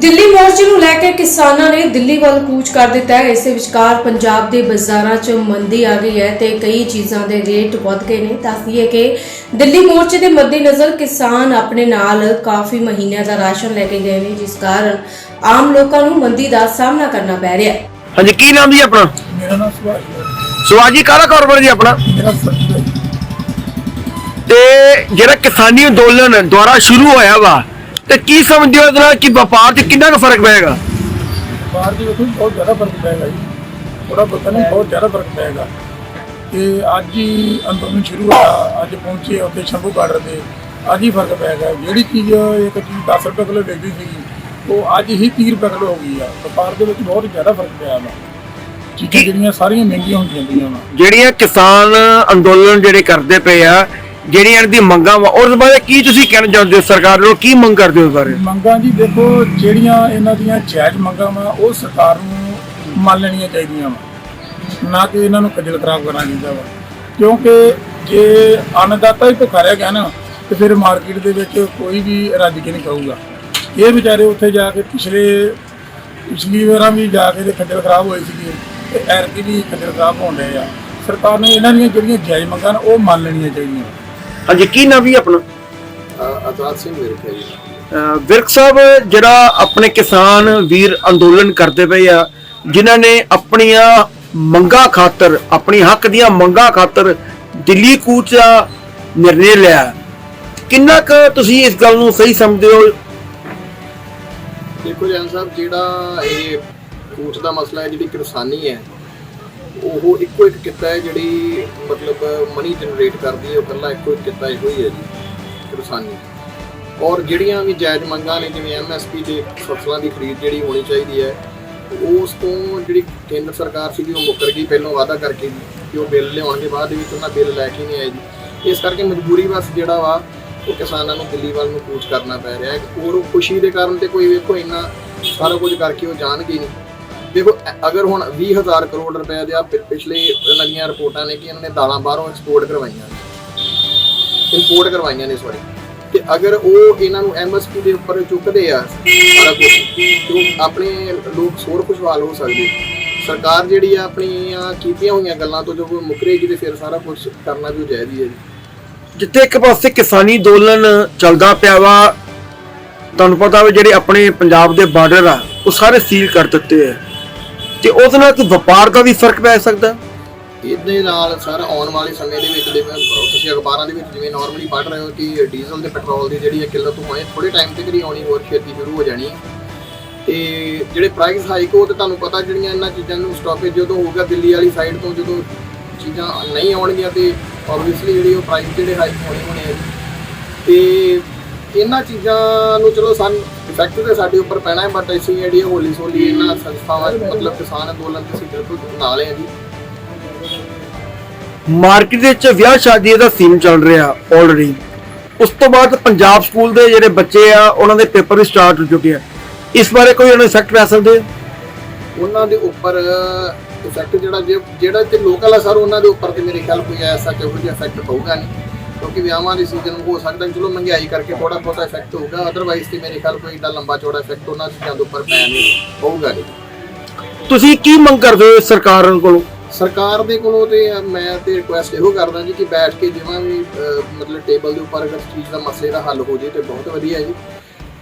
ਦਿੱਲੀ ਮੋਰਚੇ ਨੂੰ ਲੈ ਕੇ ਕਿਸਾਨਾਂ ਨੇ ਦਿੱਲੀ ਵੱਲ ਕੂਚ ਕਰ ਦਿੱਤਾ ਹੈ। ਇਸੇ ਵਿਚਕਾਰ ਪੰਜਾਬ ਦੇ ਬਾਜ਼ਾਰਾਂ 'ਚ ਮੰਦੀ ਆ ਗਈ ਹੈ ਤੇ ਕਈ ਚੀਜ਼ਾਂ ਦੇ ਰੇਟ ਵਧ ਗਏ ਨੇ। ਦੱਸਦੀਏ ਕਿ ਦਿੱਲੀ ਮੋਰਚੇ ਦੇ ਮੱਦੇਨਜ਼ਰ ਕਿਸਾਨ ਆਪਣੇ ਨਾਲ ਕਾਫੀ ਮਹੀਨਿਆਂ ਦਾ ਰਾਸ਼ਨ ਲੈ ਕੇ ਗਏ ਨੇ ਜਿਸ ਕਾਰਨ ਆਮ ਲੋਕਾਂ ਨੂੰ ਮੰਦੀ ਦਾ ਸਾਹਮਣਾ ਕਰਨਾ ਪੈ ਰਿਹਾ ਹੈ। ਹਾਂਜੀ ਕੀ ਨਾਮ ਜੀ ਆਪਣਾ? ਮੇਰਾ ਨਾਮ ਸੁਭਾਸ਼ ਹੈ। ਸ਼ਿਵਾਜੀ ਕਾਹਦਾ ਕਾਰੋਬਾਰ ਜੀ ਆਪਣਾ? ਮੇਰਾ ਤੇ ਜਿਹੜਾ ਕਿਸਾਨੀ ਅੰਦੋਲਨ ਦੁਆਰਾ ਸ਼ੁਰੂ ਹੋਇਆ ਵਾ ਤੇ ਕੀ ਸਮਝਦੇ ਹੋ ਇਹਦੇ ਨਾਲ ਕਿ ਵਪਾਰ 'ਚ ਕਿੰਨਾ ਕੁ ਫ਼ਰਕ ਪਏਗਾ? ਬਾਹਰ ਦੇ ਵਿੱਚ ਬਹੁਤ ਜ਼ਿਆਦਾ ਫ਼ਰਕ ਪਏਗਾ ਜੀ। ਥੋੜਾ ਬਹੁਤਾ ਨਹੀਂ ਬਹੁਤ ਜ਼ਿਆਦਾ ਫ਼ਰਕ ਪਏਗਾ। ਤੇ ਅੱਜ ਹੀ ਅੰਦੋਲਨ ਸ਼ੁਰੂ ਹੋਇਆ ਅੱਜ ਪਹੁੰਚੇ ਉੱਥੇ ਸ਼ੰਭੂ ਬਾਰਡਰ ਤੇ। ਅੱਜ ਹੀ ਫ਼ਰਕ ਪਏਗਾ। ਜਿਹੜੀ ਚੀਜ਼ ਇੱਕ ਚੀਜ਼ 10 ਰੁਪਏ ਕਿਲੋ ਵਿਕਦੀ ਸੀ ਉਹ ਅੱਜ ਹੀ 30 ਰੁਪਏ ਕਿਲੋ ਹੋ ਗਈ ਆ। ਵਪਾਰ ਦੇ ਵਿੱਚ ਬਹੁਤ ਜ਼ਿਆਦਾ ਫ਼ਰਕ ਪਿਆ ਵਾ। ਚੀਜ਼ਾਂ ਜਿਹੜੀਆਂ ਸਾਰੀਆਂ ਮਹਿੰਗੀਆਂ ਹੁੰਦੀਆਂ ਪਈਆਂ ਵਾ। ਜਿਹੜੀਆਂ ਕਿਸਾਨ ਅੰਦੋਲਨ ਜਿਹੜੇ ਕਰਦੇ ਪਏ ਆ ਜਿਹੜੀਆਂ ਇਹਨਾਂ ਦੀ ਮੰਗਾਂ ਵਾ ਉਸ ਬਾਰੇ ਕੀ ਤੁਸੀਂ ਕਹਿਣਾ ਚਾਹੁੰਦੇ ਹੋ ਸਰਕਾਰ ਨੂੰ ਕੀ ਮੰਗ ਕਰਦੇ ਹੋ ਇਸ ਬਾਰੇ? ਮੰਗਾਂ ਜੀ ਦੇਖੋ, ਜਿਹੜੀਆਂ ਇਹਨਾਂ ਦੀਆਂ ਜਾਇਜ਼ ਮੰਗਾਂ ਵਾ, ਉਹ ਸਰਕਾਰ ਨੂੰ ਮੰਨ ਲੈਣੀਆਂ ਚਾਹੀਦੀਆਂ ਵਾ। ਨਾ ਕਿ ਇਹਨਾਂ ਨੂੰ ਖੱਜਲ ਖਰਾਬ ਕਰਨਾ ਚਾਹੀਦਾ ਵਾ। ਕਿਉਂਕਿ ਜੇ ਅੰਨਦਾਤਾ ਹੀ ਭੁੱਖਾ ਰਹਿ ਗਿਆ ਨਾ, ਤੇ ਫਿਰ ਮਾਰਕੀਟ ਦੇ ਵਿੱਚ ਕੋਈ ਵੀ ਰੱਜ ਕੇ ਨਹੀਂ ਖਾਊਗਾ। ਇਹ ਵਿਚਾਰੇ ਉੱਥੇ ਜਾ ਕੇ ਪਿਛਲੇ, ਪਿਛਲੀ ਵਾਰਾਂ ਵੀ ਜਾ ਕੇ ਤੇ ਖੱਜਲ ਖਰਾਬ ਹੋਏ ਸੀਗੇ, ਤੇ ਐਰਕੀ ਵੀ ਖੱਜਲ ਖਰਾਬ ਹੋਣ ਡਏ ਆ। ਸਰਕਾਰ ਨੇ ਇਹਨਾਂ ਦੀਆਂ ਜਿਹੜੀਆਂ ਜਾਇਜ਼ ਮੰਗਾਂ ਨੇ, ਉਹ ਮੰਨ ਲੈਣੀਆਂ ਚਾਹੀਦੀਆਂ। ਹਾਂਜੀ ਕੀ ਨਾਮ ਵੀ ਆਪਣਾ? ਅ, ਆਜ਼ਾਦ ਸਿੰਘ ਵਿਰਕ ਹੈ ਜੀ। ਅਹ ਵਿਰਕ ਸਾਹਿਬ ਜਿਹੜਾ ਆਪਣੇ ਕਿਸਾਨ ਵੀਰ ਅੰਦੋਲਨ ਕਰਦੇ ਪਏ ਆ ਜਿਨ੍ਹਾਂ ਨੇ ਆਪਣੀਆਂ ਮੰਗਾਂ ਖਾਤਰ ਆਪਣੀ ਹੱਕ ਦੀਆਂ ਮੰਗਾਂ ਖਾਤਰ ਦਿੱਲੀ ਕੂਚ ਦਾ ਨਿਰਣੇ ਲਿਆ। ਕਿੰਨਾ ਕੁ ਤੁਸੀਂ ਇਸ ਗੱਲ ਨੂੰ ਸਹੀ ਸਮਝਦੇ ਹੋ? ਦੇਖੋ ਜਨ ਸਾਹਿਬ ਜਿਹੜਾ ਇਹ ਕੂਚ ਦਾ ਮਸਲਾ ਹੈ ਜਿਹੜੀ ਕਿਸਾਨੀ ਹੈ ਉਹ ਇੱਕੋ ਇੱਕ ਕਿੱਤਾ ਹੈ ਜਿਹੜੀ ਮਤਲਬ ਮਨੀ ਜਨਰੇਟ ਕਰਦੀ ਹੈ, ਉਹ ਇਕੱਲਾ ਇੱਕੋ ਇੱਕ ਕਿੱਤਾ ਇਹੋ ਹੀ ਹੈ ਜੀ, ਕਿਸਾਨੀ। ਔਰ ਜਿਹੜੀਆਂ ਵੀ ਜਾਇਜ਼ ਮੰਗਾਂ ਨੇ, ਜਿਵੇਂ ਐਮਐਸਪੀ 'ਤੇ ਫਸਲਾਂ ਦੀ ਖਰੀਦ ਜਿਹੜੀ ਹੋਣੀ ਚਾਹੀਦੀ ਹੈ, ਉਸ ਤੋਂ ਜਿਹੜੀ ਕੇਂਦਰ ਸਰਕਾਰ ਸੀਗੀ, ਉਹ ਮੁੱਕਰ ਗਈ, ਪਹਿਲਾਂ ਵਾਅਦਾ ਕਰਕੇ ਕਿ ਉਹ ਬਿੱਲ ਲਿਆਉਣ ਦੇ ਬਾਅਦ ਵਿੱਚ ਉਹਨਾਂ ਬਿੱਲ ਲੈ ਕੇ ਨਹੀਂ ਆਏ ਜੀ। ਇਸ ਕਰਕੇ ਮਜਬੂਰੀ ਬਸ ਜਿਹੜਾ ਵਾ, ਉਹ ਕਿਸਾਨਾਂ ਨੂੰ ਦਿੱਲੀ ਵੱਲ ਨੂੰ ਕੂਚ ਕਰਨਾ ਪੈ ਰਿਹਾ ਹੈ। ਔਰ ਉਹ ਖੁਸ਼ੀ ਦੇ ਕਾਰਨ ਤੇ ਕੋਈ ਵੇਖੋ, ਇੰਨਾ ਸਾਰਾ ਕੁਝ ਕਰਕੇ ਉਹ ਜਾਣਗੇ ਨਹੀਂ। ਦੇਖੋ ਅਗਰ ਹੁਣ 20000 ਕਰੋੜ ਰੁਪਏ ਦੇ ਆ ਪਿਛਲੇ ਇਹਨਾਂ ਰਿਪੋਰਟਾਂ ਨੇ ਕਿ ਇਹਨਾਂ ਨੇ ਦਾਲਾਂ ਬਾਹਰੋਂ ਐਕਸਪੋਰਟ ਕਰਵਾਈਆਂ ਇੰਪੋਰਟ ਕਰਵਾਈਆਂ ਨੇ ਸੌਰੀ ਤੇ ਅਗਰ ਉਹ ਇਹਨਾਂ ਨੂੰ ਐਮਐਸਪੀ ਦੇ ਉੱਪਰ ਚੁੱਕਦੇ ਆ, ਸਾਰਾ ਕੁਝ ਤੇ ਆਪਣੇ ਲੋਕ ਹੋਰ ਖੁਸ਼ਹਾਲ ਹੋ ਸਕਦੇ। ਸਰਕਾਰ ਜਿਹੜੀ ਆ ਆਪਣੀਆਂ ਕੀਤੀਆਂ ਹੋਈਆਂ ਗੱਲਾਂ ਤੋਂ ਜੋ ਮੁਕਰੇਗੀ ਤੇ ਫਿਰ ਸਾਰਾ ਕੁਝ ਕਰਨਾ ਵੀ ਜਾਇਜ਼ ਹੀ ਹੈ ਜਿੱਥੇ ਇੱਕ ਪਾਸੇ ਕਿਸਾਨੀ ਅੰਦੋਲਨ ਚੱਲਦਾ ਪਿਆ ਵਾ, ਤੁਹਾਨੂੰ ਪਤਾ ਵਾ ਜਿਹੜੇ ਆਪਣੇ ਪੰਜਾਬ ਦੇ ਬਾਰਡਰ ਆ, ਉਹ ਸਾਰੇ ਸੀਲ ਕਰ ਦਿੱਤੇ ਆ। ਤੇ ਉਹਦੇ ਨਾਲ ਕੋਈ ਵਪਾਰ ਦਾ ਵੀ ਫ਼ਰਕ ਪੈ ਸਕਦਾ ਇਹਦੇ ਨਾਲ ਸਰ, ਆਉਣ ਵਾਲੇ ਸਮੇਂ ਦੇ ਵਿੱਚ ਜਿਵੇਂ, ਤੁਸੀਂ ਅਖਬਾਰਾਂ ਦੇ ਵਿੱਚ ਜਿਵੇਂ ਨਾਰਮਲੀ ਪੜ੍ਹ ਰਹੇ ਹੋ ਕਿ ਡੀਜ਼ਲ ਤੇ ਪੈਟਰੋਲ ਦੀ ਜਿਹੜੀ ਹੈ ਕਿੱਲਤ ਹੋਏ ਥੋੜੇ ਟਾਈਮ ਤੱਕ ਹੀ ਆਉਣੀ ਹੋਰ ਛੇਤੀ ਸ਼ੁਰੂ ਹੋ ਜਾਣੀ ਹੈ ਤੇ ਜਿਹੜੇ ਪ੍ਰਾਈਸ ਹਾਈਕ ਉਹ ਤੇ ਤੁਹਾਨੂੰ ਪਤਾ ਜਿਹੜੀਆਂ ਇਹਨਾਂ ਚੀਜ਼ਾਂ ਨੂੰ ਸਟਾਪੇਜ ਜਦੋਂ ਹੋਊਗਾ ਦਿੱਲੀ ਵਾਲੀ ਸਾਈਡ ਤੋਂ ਜਦੋਂ ਚੀਜ਼ਾਂ ਨਹੀਂ ਆਉਣਗੀਆਂ ਤੇ ਆਬਵੀਅਸਲੀ ਜਿਹੜੀ ਉਹ ਪ੍ਰਾਈਸ ਜਿਹੜੇ ਹਾਈਕ ਹੋਣੇ ਹੋਣੇ ਆ ਜੀ। ਤੇ ਇਹਨਾਂ ਚੀਜ਼ਾਂ ਨੂੰ ਚਲੋ ਸਾਨੂੰ ਇਫੈਕਟ ਤੇ ਸਾਡੇ ਉੱਪਰ ਪੈਣਾ ਹੈ ਬਟ ਅਸੀਂ ਜਿਹੜੀ ਹੌਲੀ ਹੌਲੀ ਇਹਨਾਂ ਸੰਸਥਾਵਾਂ ਮਤਲਬ ਕਿਸਾਨ ਅੰਦੋਲਨ ਤੇ ਅਸੀਂ ਬਿਲਕੁਲ ਨਾਲ ਹੈ ਜੀ। ਮਾਰਕੀਟ ਦੇ ਵਿੱਚ ਵਿਆਹ ਸ਼ਾਦੀ ਦਾ ਸੀਨ ਚੱਲ ਰਿਹਾ ਆਲਰੇਡੀ ਉਸ ਤੋਂ ਬਾਅਦ ਪੰਜਾਬ ਸਕੂਲ ਦੇ ਜਿਹੜੇ ਬੱਚੇ ਆ ਉਹਨਾਂ ਦੇ ਪੇਪਰ ਵੀ ਸਟਾਰਟ ਹੋ ਚੁੱਕੇ ਆ। ਇਸ ਬਾਰੇ ਕੋਈ ਉਹਨਾਂ ਇਫੈਕਟ ਪੈ ਸਕਦੇ? ਉਹਨਾਂ ਦੇ ਉੱਪਰ ਇਫੈਕਟ ਜਿਹੜਾ ਜਿਹੜਾ ਤੇ ਲੋਕਲ ਆ ਸਰ ਉਹਨਾਂ ਦੇ ਉੱਪਰ ਤੇ ਮੇਰੇ ਖਿਆਲ ਕੋਈ ਐਸਾ ਕਿਹੋ ਜਿਹਾ ਇਫੈਕਟ ਪਊਗਾ ਨਹੀਂ। ਕਿਉਂਕਿ ਵਿਆਹਾਂ ਦੇ ਸੀਜ਼ਨ ਹੋ ਸਕਦਾ ਚਲੋ ਮਹਿੰਗਾਈ ਕਰਕੇ ਥੋੜਾ ਬਹੁਤਾ ਇਫੈਕਟ ਹੋਊਗਾ। ਅਦਰਵਾਈਜ਼ ਤੇ ਮੇਰੇ ਖਿਆਲ ਕੋਈ ਏਡਾ ਲੰਬਾ ਚੌੜਾ ਇਫੈਕਟ ਉਹਨਾਂ ਚੀਜ਼ਾਂ ਦੇ ਉੱਪਰ ਪੈ ਨਹੀਂ ਪਊਗਾ ਨਹੀਂ ਤੁਸੀਂ ਕੀ ਮੰਗ ਕਰਦੇ ਹੋ ਸਰਕਾਰਾਂ ਕੋਲੋਂ? ਸਰਕਾਰ ਦੇ ਕੋਲੋਂ ਤੇ ਮੈਂ ਤੇ ਰਿਕੁਐਸਟ ਇਹੋ ਕਰਦਾ ਜੀ ਕਿ ਬੈਠ ਕੇ ਜਿਵੇਂ ਵੀ ਮਤਲਬ ਟੇਬਲ ਦੇ ਉੱਪਰ ਅਗਰ ਚੀਜ਼ ਦਾ ਮਸਲੇ ਦਾ ਹੱਲ ਹੋ ਜੇ ਤੇ ਬਹੁਤ ਵਧੀਆ ਜੀ।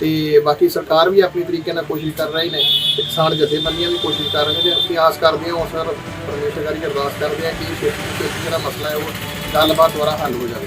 ਤੇ ਬਾਕੀ ਸਰਕਾਰ ਵੀ ਆਪਣੀ ਤਰੀਕੇ ਨਾਲ ਕੋਸ਼ਿਸ਼ ਕਰ ਰਹੀ ਨੇ ਕਿਸਾਨ ਜਥੇਬੰਦੀਆਂ ਵੀ ਕੋਸ਼ਿਸ਼ ਕਰ ਰਹੀਆਂ ਨੇ ਅਸੀਂ ਆਸ ਕਰਦੇ ਹਾਂ ਉਸ ਸਰ ਪਰਮੇਸ਼ਰ ਕਰੀ ਅਰਦਾਸ ਕਰਦੇ ਹਾਂ ਕਿ ਛੇਤੀ ਜਿਹੜਾ ਮਸਲਾ ਹੈ ਉਹ ਗੱਲਬਾਤ ਦੁਆਰਾ ਹੱਲ ਹੋ ਜਾਵੇ।